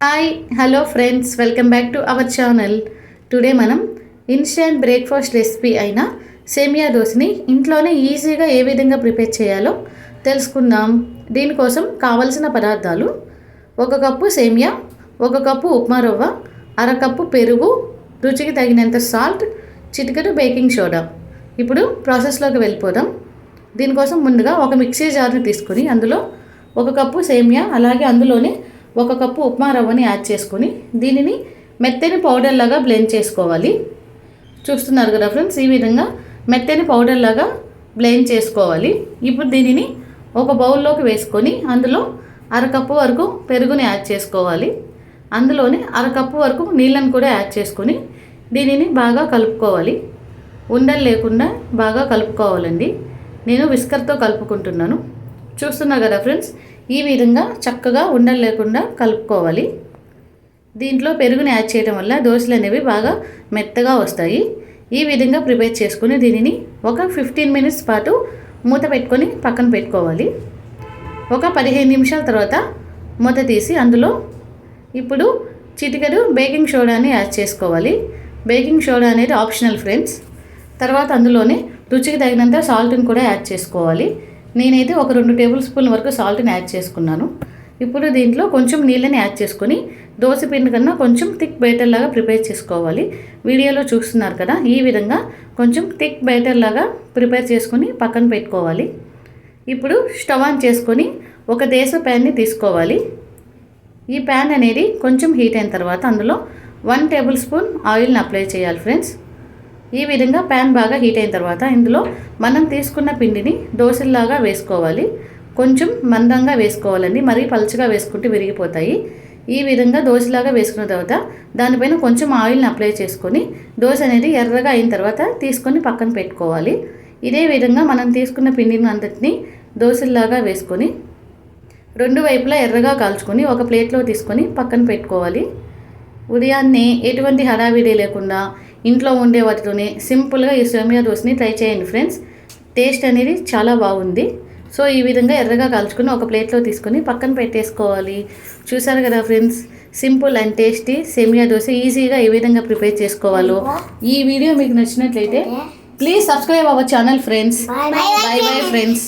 Hi hello friends welcome back to our channel today మనం instant breakfast recipe అయిన సేమియా దోశని ఇంట్లోనే ఈజీగా ఏ విధంగా ప్రిపేర్ చేయాలో తెలుసుకుందాం. దీనికోసం కావలసిన పదార్థాలు ఒక కప్పు సేమియా ఒక కప్పు ఉప్మా రవ్వ అరకప్పు పెరుగు రుచికి తగినంత సాల్ట్ చిటికెడు బేకింగ్ సోడా. ఇప్పుడు ప్రాసెస్లోకి వెళ్ళిపోదాం. దీనికోసం ముందుగా ఒక మిక్సీ జార్ని తీసుకొని అందులో ఒక కప్పు సేమియా అలాగే అందులోనే ఒక కప్పు ఉప్మా రవ్వని యాడ్ చేసుకొని దీనిని మెత్తని పౌడర్ లాగా బ్లెండ్ చేసుకోవాలి. చూస్తున్నారు కదా ఫ్రెండ్స్ ఈ విధంగా మెత్తని పౌడర్ లాగా బ్లెండ్ చేసుకోవాలి. ఇప్పుడు దీనిని ఒక బౌల్లోకి వేసుకొని అందులో అరకప్పు వరకు పెరుగుని యాడ్ చేసుకోవాలి. అందులోనే అరకప్పు వరకు నీళ్ళని కూడా యాడ్ చేసుకొని దీనిని బాగా కలుపుకోవాలి. ఉండలు లేకుండా బాగా కలుపుకోవాలండి. నేను విస్కర్తో కలుపుకుంటున్నాను. చూస్తున్నా కదా ఫ్రెండ్స్ ఈ విధంగా చక్కగా ఉండలు లేకుండా కలుపుకోవాలి. దీంట్లో పెరుగుని యాడ్ చేయడం వల్ల దోశలు అనేవి బాగా మెత్తగా వస్తాయి. ఈ విధంగా ప్రిపేర్ చేసుకుని దీనిని ఒక ఫిఫ్టీన్ మినిట్స్ పాటు మూత పెట్టుకొని పక్కన పెట్టుకోవాలి. ఒక పదిహేను నిమిషాల తర్వాత మూత తీసి అందులో ఇప్పుడు చిటికెడు బేకింగ్ సోడాని యాడ్ చేసుకోవాలి. బేకింగ్ సోడా అనేది ఆప్షనల్ ఫ్రెండ్స్. తర్వాత అందులోనే రుచికి తగినంత సాల్ట్ని కూడా యాడ్ చేసుకోవాలి. నేనైతే ఒక రెండు టేబుల్ స్పూన్ వరకు సాల్ట్ని యాడ్ చేసుకున్నాను. ఇప్పుడు దీంట్లో కొంచెం నీళ్ళని యాడ్ చేసుకొని దోశ పిండి కన్నా కొంచెం థిక్ బేటర్ లాగా ప్రిపేర్ చేసుకోవాలి. వీడియోలో చూస్తున్నారు కదా ఈ విధంగా కొంచెం థిక్ బేటర్ లాగా ప్రిపేర్ చేసుకొని పక్కన పెట్టుకోవాలి. ఇప్పుడు స్టవ్ ఆన్ చేసుకొని ఒక దేశ ప్యాన్ని తీసుకోవాలి. ఈ ప్యాన్ అనేది కొంచెం హీట్ అయిన తర్వాత అందులో వన్ టేబుల్ స్పూన్ ఆయిల్ని అప్లై చేయాలి ఫ్రెండ్స్. ఈ విధంగా ప్యాన్ బాగా హీట్ అయిన తర్వాత ఇందులో మనం తీసుకున్న పిండిని దోశల్లాగా వేసుకోవాలి. కొంచెం మందంగా వేసుకోవాలండి. మరీ పలుచగా వేసుకుంటే విరిగిపోతాయి. ఈ విధంగా దోశలాగా వేసుకున్న తర్వాత దానిపైన కొంచెం ఆయిల్ని అప్లై చేసుకొని దోశ అనేది ఎర్రగా అయిన తర్వాత తీసుకొని పక్కన పెట్టుకోవాలి. ఇదే విధంగా మనం తీసుకున్న పిండిని అంతటిని దోశల్లాగా వేసుకొని రెండు వైపులా ఎర్రగా కాల్చుకొని ఒక ప్లేట్లో తీసుకొని పక్కన పెట్టుకోవాలి. ఉదయాన్నే ఎటువంటి హడావిడి లేకుండా ఇంట్లో ఉండే వాటితోనే సింపుల్గా ఈ సేమియా దోశని ట్రై చేయండి ఫ్రెండ్స్. టేస్ట్ అనేది చాలా బాగుంది. సో ఈ విధంగా ఎర్రగా కాల్చుకొని ఒక ప్లేట్లో తీసుకొని పక్కన పెట్టేసుకోవాలి. చూసారు కదా ఫ్రెండ్స్ సింపుల్ అండ్ టేస్టీ సేమియా దోశ ఈజీగా ఏ విధంగా ప్రిపేర్ చేసుకోవాలో. ఈ వీడియో మీకు నచ్చినట్లయితే please subscribe our channel friends. Bye bye friends.